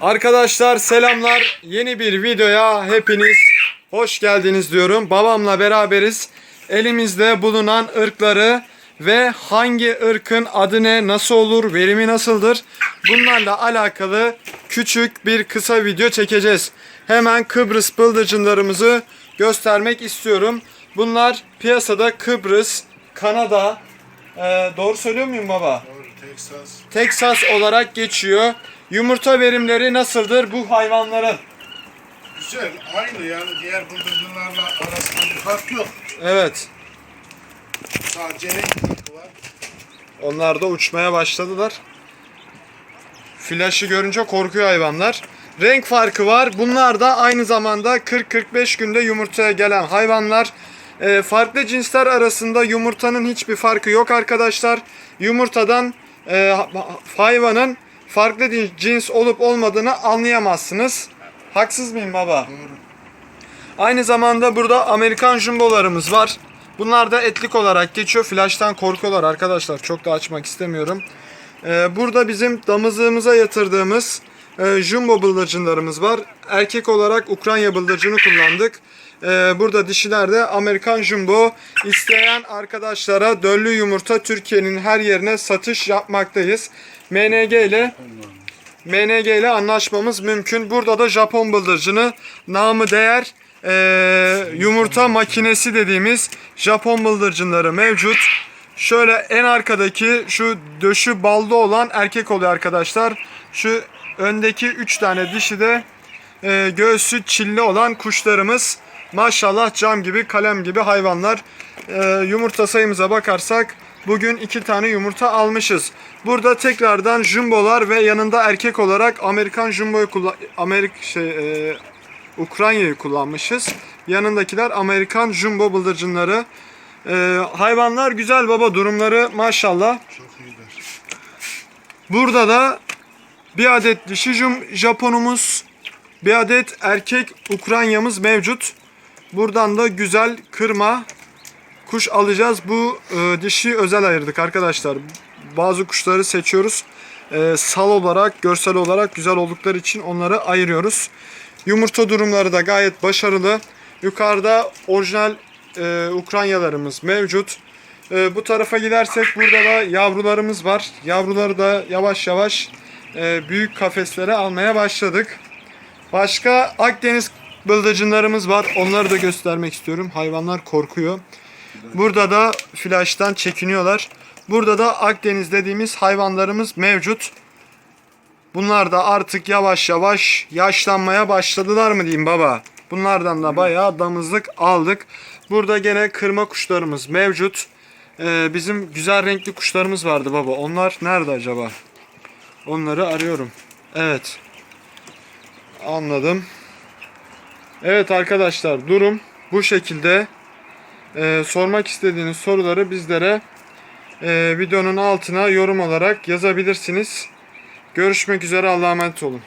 Arkadaşlar selamlar. Yeni bir videoya hepiniz hoş geldiniz diyorum. Babamla beraberiz. Elimizde bulunan ırkları ve hangi ırkın adı ne, nasıl olur, verimi nasıldır? Bunlarla alakalı küçük bir kısa video çekeceğiz. Hemen Kıbrıs bıldırcınlarımızı göstermek istiyorum. Bunlar piyasada Kıbrıs, Kanada, Ee, doğru söylüyor muyum baba? Texas. Texas olarak geçiyor. Yumurta verimleri nasıldır bu hayvanların? Güzel, aynı yani diğer bıldırcınlarla arasında bir fark yok. Evet. Sadece renk farkı var. Onlar da uçmaya başladılar. Flaşı görünce korkuyor hayvanlar. Renk farkı var. Bunlar da aynı zamanda 40-45 günde yumurtaya gelen hayvanlar. Ee, farklı cinsler arasında yumurtanın hiçbir farkı yok arkadaşlar. Yumurtadan e, ha- hayvanın farklı cins olup olmadığını anlayamazsınız. Haksız mıyım baba? Doğru. Aynı zamanda burada Amerikan jumbolarımız var. Bunlar da etlik olarak geçiyor. Flash'tan korkuyorlar arkadaşlar. Çok da açmak istemiyorum. Ee, burada bizim damızlığımıza yatırdığımız e, jumbo bıldırcınlarımız var. Erkek olarak Ukrayna bıldırcını kullandık. Ee, burada dişilerde Amerikan jumbo isteyen arkadaşlara döllü yumurta Türkiye'nin her yerine satış yapmaktayız. MNG ile MNG ile anlaşmamız mümkün. Burada da Japon bıldırcını namı değer eee, yumurta makinesi dediğimiz Japon bıldırcınları mevcut. Şöyle en arkadaki şu döşü ballı olan erkek oluyor arkadaşlar. Şu öndeki 3 tane dişi de eee, göğsü çilli olan kuşlarımız. Maşallah cam gibi kalem gibi hayvanlar. Eee, yumurta sayımıza bakarsak bugün iki tane yumurta almışız. Burada tekrardan jumbolar ve yanında erkek olarak Amerikan jumboyu kullan Amerik şey eee, Ukrayna'yı kullanmışız. Yanındakiler Amerikan jumbo bıldırcınları. Eee, hayvanlar güzel baba durumları maşallah. Çok iyiler. Burada da bir adet dişi Japonumuz, bir adet erkek Ukraynamız mevcut. Buradan da güzel kırma kuş alacağız. Bu e, dişi özel ayırdık arkadaşlar. Bazı kuşları seçiyoruz. E, sal olarak, görsel olarak güzel oldukları için onları ayırıyoruz. Yumurta durumları da gayet başarılı. Yukarıda orijinal e, Ukraynalarımız mevcut. E, bu tarafa gidersek burada da yavrularımız var. Yavruları da yavaş yavaş e, büyük kafeslere almaya başladık. Başka Akdeniz bıldırcınlarımız var. Onları da göstermek istiyorum. Hayvanlar korkuyor. Burada da flaştan çekiniyorlar. Burada da Akdeniz dediğimiz hayvanlarımız mevcut. Bunlar da artık yavaş yavaş yaşlanmaya başladılar mı diyeyim baba. Bunlardan da bayağı damızlık aldık. Burada gene kırma kuşlarımız mevcut. Ee, bizim güzel renkli kuşlarımız vardı baba. Onlar nerede acaba? Onları arıyorum. Evet. Anladım. Evet arkadaşlar durum bu şekilde. Ee, sormak istediğiniz soruları bizlere e, videonun altına yorum olarak yazabilirsiniz. Görüşmek üzere Allah'a emanet olun.